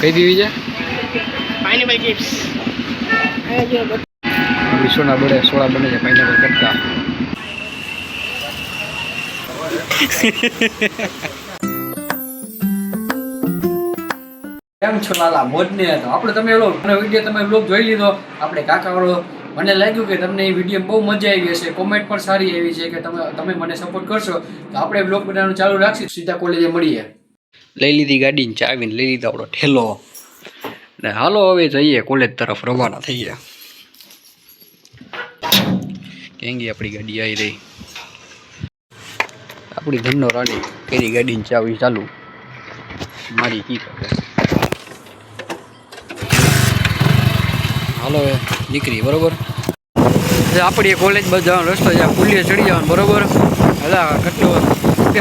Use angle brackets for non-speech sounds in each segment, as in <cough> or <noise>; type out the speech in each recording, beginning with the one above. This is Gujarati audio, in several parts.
કઈ દેવી છે? પાઇનેપલ ચિપ્સ સોના બળે સોળા બને છે પાઇનેપલ કટકા. કેમ છો લાલા? મોજને તો. આપણે તમે એલો વીડિયો તમે બ્લોગ જોઈ લીધો. આપણે કાકાવાળો મને લાગ્યું કે તમને એ વીડિયો બહુ મજા આવી હશે. કોમેન્ટ પણ સારી એવી છે કે તમે તમે મને સપોર્ટ કરશો. તો આપણે બ્લોગ બનાવવાનું ચાલુ રાખશું. સીધા કોલેજે મળીએ. લઈ લીધી ગાડીને ચાવીને લઈ લીધા આપણો ઠેલો. ને હાલો હવે જઈએ કોલેજ તરફ, રવાના થઈએ. કેંગી આપણી ગાડી આવી રહી. આપણી ધનનો રાણી કેરી ગાડીની ચાવી ચાલુ. મારી કી કરે. હાલો નીકળી બરોબર? આપણી કોલેજ બાજુ જવાનો રસ્તો જ્યાં પુલીએ ચડી જવાનું, બરોબર? હલા કેટલો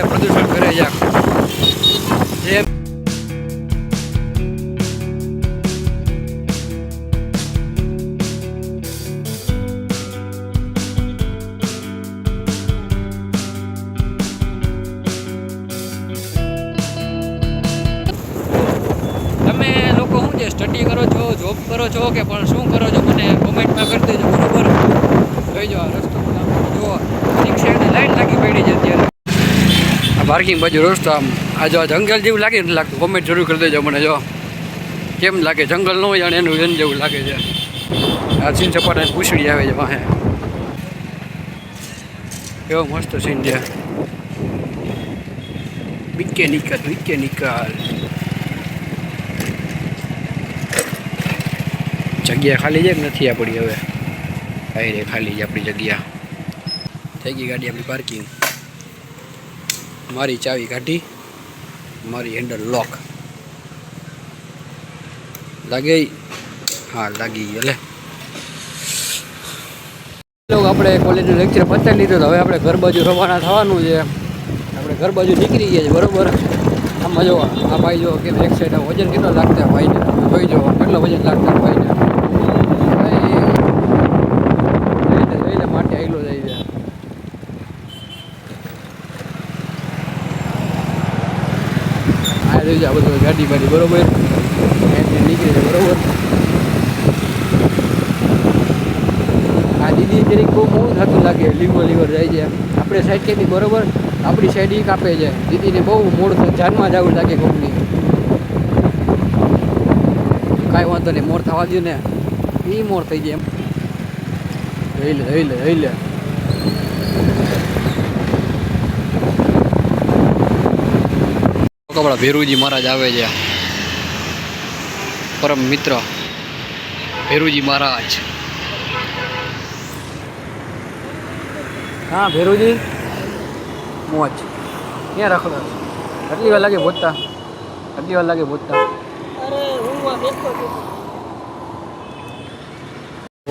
પ્રદૂષણ કરે જ્યાં? જે સ્ટડી કરો છો જોબ કરો છો કે પણ શું કરો છો? મને કોમેન્ટમાં કરી દેજો, બરોબર? જોઈ જો આ રસ્તો પણ એક જુઓ લાઈન લાગી પડી છે અત્યારે. આ પાર્કિંગ બાજુ રસ્તો આમ આ જો જંગલ જેવું લાગે ને લાગતું. કોમેન્ટ જરૂર કરી દેજો મને, જો. કેમ લાગે? જંગલ ન હોય જાણે એનું એન જેવું લાગે છે. આ સીન સપાટા પૂછડી આવે છે વાહે. કેવો મસ્ત સીન છે. બીકે નિકાલ બીકે નિકાલ જગ્યા ખાલી છે નથી આપણી હવે? આવી રે ખાલી છે આપણી જગ્યા. થઈ ગઈ ગાડી, આપણી પાર્કિંગ મારી ચાવી કાઢી. મારી હેન્ડલ લોક લાગે હા, લાગી ગઈ લે આપણે કોલેજનું લેક્ચર પતાવી લીધું હવે આપણે ઘર બાજુ રવાના થવાનું છે. આપણે ઘર બાજુ નીકળી ગયા છે, બરોબર? આમાં જો, આ ભાઈ જો, કે એક સાઈડ વજન કેટલો લાગતા ભાઈને? જોઈ જો, કેટલો વજન લાગતા ભાઈ લઈને લઈને માટે આયલો જાય છે આ જોઈ આ બધું ગાડી બાડી બરોબર? અહીંથી નીકળી છે બરોબર? આ દીદી જરીક બહુ બહુ થતું લાગે, લીવર લીવર જાય છે. આપણે સાઈડ કેથી બરોબર, આપણી સાઈડ ઈ કાપે છે. દીદીને બહુ મોડું જાનમાં જવું લાગે કોકની કાંઈ વાંધો નહીં મોર થવા દઉં ને. એ મોર થઈ જાય એમ. રહી લે રહી લે રહી લે. કપડા ભેરુજી મહારાજ આવે છે. પરમ મિત્ર ભેરુજી મહારાજ. હા ભેરુજી. મોજ. ક્યાં રખડો કેટલી વાર લાગે પહોંચતા કેટલી વાર લાગે પહોંચતા અરે હું આ બેઠો છું.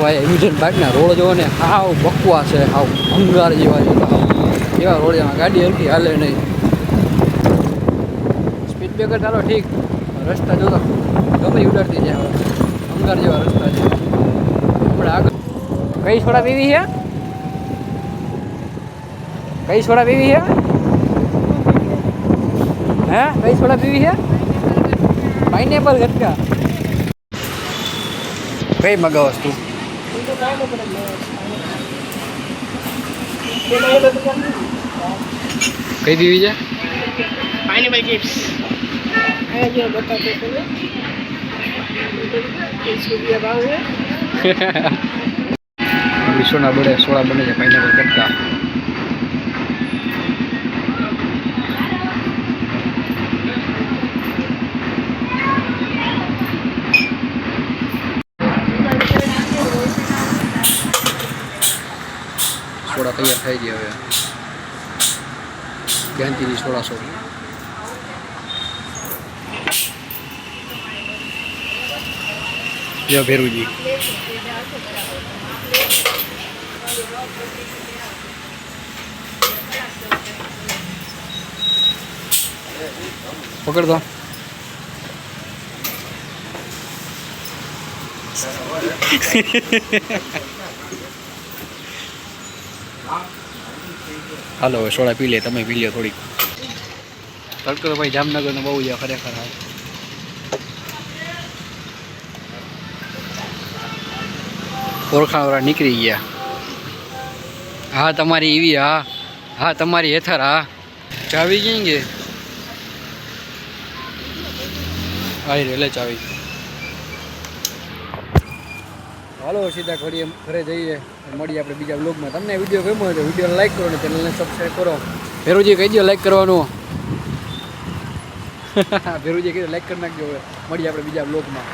ભાઈ એમ્યુઝન બાઇકના રોડ જોવો ને હાવ બકવા છે હાવ ભંગાર જેવા જેવા એવા રોડ ગાડી હલકી હાલે નહીં. સ્પીડ ચાલો ઠીક. રસ્તા જોતો. ગમે ઉડાડતી જાય ભંગાર જેવા રસ્તા છે. આપણે આગળ કઈ સોડા પીવી છે? કઈ સોડા પીવી છે? હે? કઈ સોડા પીવી છે? પાઇનેપલ ગટકા કઈ મગાવસ તું? હું તો પાઇનેપલ જ લેવો છું પાઇનેપલ કઈ પીવી છે? પાઇનેપલ ચિપ્સ ભાવ છે વિશ્વના બળે સોળા બને છે પાઇનેપલ કરતા સોડા તૈયાર થઈ ગયા હવે ક્યાંથી સોળા સો જય ભેરુજી પકડ દો હાલો, સોડા પી લે, તમે પી લ્યો થોડીક. તડકો તો ભાઈ જામનગરનો બહુ જ ખરેખર હાલ. ઓળખાણવાળા નીકળી ગયા. હા, તમારી એવી હા. હા, તમારી હેથર, હા. ચાવી ગઈ? ગે આવી લે ચાવી. હાલો, સીધા ઘડીએ ઘરે જઈએ મળીએ આપણે બીજા બ્લોગમાં તમને વીડિયો ગમ્યો તો વીડિયો લાઈક કરો ને ચેનલને સબસ્ક્રાઈબ કરો. ફેરુજી કહી દો લાઈક કરવાનું. <laughs> ફેરુજી કહી દો લાઈક કરી નાખજો હવે. મળીએ આપણે બીજા બ્લોગમાં